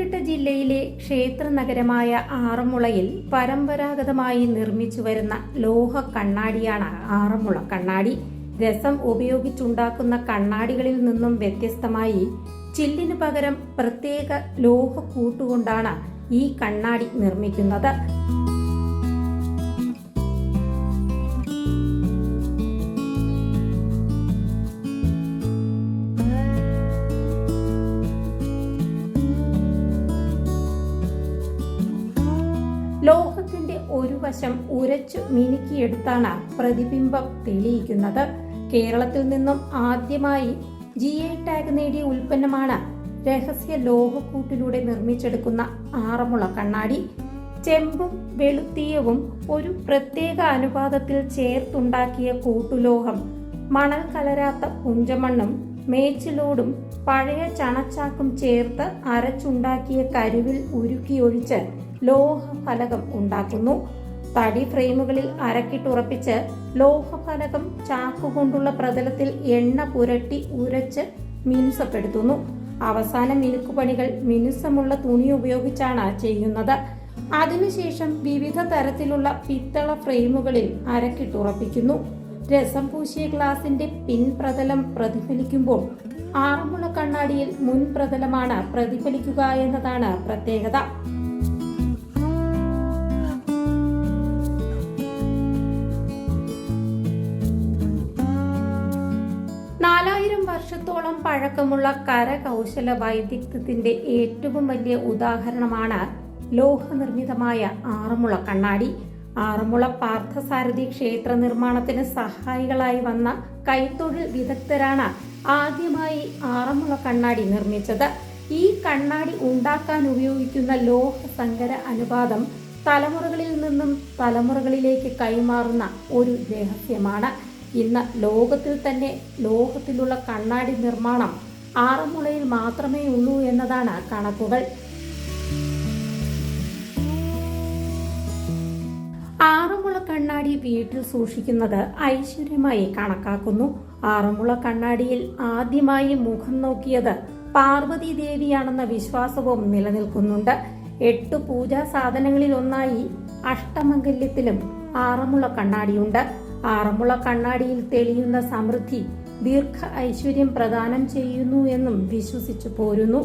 പത്തനംതിട്ട ജില്ലയിലെ ക്ഷേത്ര നഗരമായ ആറന്മുളയിൽ പരമ്പരാഗതമായി നിർമ്മിച്ചു വരുന്ന ലോഹ കണ്ണാടിയാണ് ആറന്മുള കണ്ണാടി. രസം ഉപയോഗിച്ചുണ്ടാക്കുന്ന കണ്ണാടികളിൽ നിന്നും വ്യത്യസ്തമായി ചില്ലിനു പകരം പ്രത്യേക ലോഹ കൂട്ടുകൊണ്ടാണ് ഈ കണ്ണാടി നിർമ്മിക്കുന്നത്. ലോഹത്തിന്റെ ഒരു വശം ഉരച്ചു മിനുക്കിയെടുത്താണ് പ്രതിബിംബം തെളിയിക്കുന്നത്. കേരളത്തിൽ നിന്നും ആദ്യമായി ജി ഐ ടാഗ് നേടിയ ഉൽപ്പന്നമാണ് രഹസ്യ ലോഹക്കൂട്ടിലൂടെ നിർമ്മിച്ചെടുക്കുന്ന ആറന്മുള കണ്ണാടി. ചെമ്പും വെളുത്തീയവും ഒരു പ്രത്യേക അനുപാതത്തിൽ ചേർത്തുണ്ടാക്കിയ കൂട്ടുലോഹം. മണൽ കലരാത്ത പുഞ്ചമണ്ണും മേച്ചിലോടും പഴയ ചണച്ചാക്കും ചേർത്ത് അരച്ചുണ്ടാക്കിയ കരുവിൽ ഉരുക്കിയൊഴിച്ച് ലോഹഫലകം ഉണ്ടാക്കുന്നു. തടി ഫ്രെയിമുകളിൽ അരക്കിട്ടുറപ്പിച്ച് ലോഹഫലകം ചാക്കുകൊണ്ടുള്ള പ്രതലത്തിൽ എണ്ണ പുരട്ടി ഉരച്ച് മിനുസപ്പെടുത്തുന്നു. അവസാന മിനുക്കുപണികൾ മിനുസമുള്ള തുണി ഉപയോഗിച്ചാണ് ചെയ്യുന്നത്. അതിനുശേഷം വിവിധ തരത്തിലുള്ള പിത്തള ഫ്രെയിമുകളിൽ അരക്കിട്ടുറപ്പിക്കുന്നു. രസം പൂശിയ ഗ്ലാസിന്റെ പിൻപ്രതലം പ്രതിഫലിക്കുമ്പോൾ ആറന്മുള കണ്ണാടിയിൽ മുൻപ്രതലമാണ് പ്രതിഫലിക്കുക എന്നതാണ് പ്രത്യേകത. നാലായിരം വർഷത്തോളം പഴക്കമുള്ള കരകൗശല വൈദഗ്ധ്യത്തിന്റെ ഏറ്റവും വലിയ ഉദാഹരണമാണ് ലോഹനിർമ്മിതമായ ആറന്മുള കണ്ണാടി. ആറന്മുള പാർത്ഥസാരഥി ക്ഷേത്ര നിർമ്മാണത്തിന് സഹായികളായി വന്ന കൈത്തൊഴിൽ വിദഗ്ധരാണ് ആദ്യമായി ആറന്മുള കണ്ണാടി നിർമ്മിച്ചത്. ഈ കണ്ണാടി ഉണ്ടാക്കാൻ ഉപയോഗിക്കുന്ന ലോഹ സങ്കര അനുപാതം തലമുറകളിൽ നിന്നും തലമുറകളിലേക്ക് കൈമാറുന്ന ഒരു രഹസ്യമാണ്. ഇന്ന് ലോകത്തിൽ തന്നെ ലോഹത്തിലുള്ള കണ്ണാടി നിർമ്മാണം ആറന്മുളയിൽ മാത്രമേ ഉള്ളൂ എന്നതാണ് കണക്കുകൾ. കണ്ണാടി വീട്ടിൽ സൂക്ഷിക്കുന്നത് ഐശ്വര്യമായി കണക്കാക്കുന്നു. ആറന്മുള കണ്ണാടിയിൽ ആദ്യമായി മുഖം നോക്കിയത് പാർവതി ദേവിയാണെന്ന വിശ്വാസവും നിലനിൽക്കുന്നുണ്ട്. എട്ട് പൂജാ സാധനങ്ങളിൽ ഒന്നായി അഷ്ടമംഗല്യത്തിലും ആറന്മുള കണ്ണാടിയുണ്ട്. ആറന്മുള കണ്ണാടിയിൽ തെളിയുന്ന സമൃദ്ധി ദീർഘ ഐശ്വര്യം പ്രദാനം ചെയ്യുന്നു എന്നും വിശ്വസിച്ചു പോരുന്നു.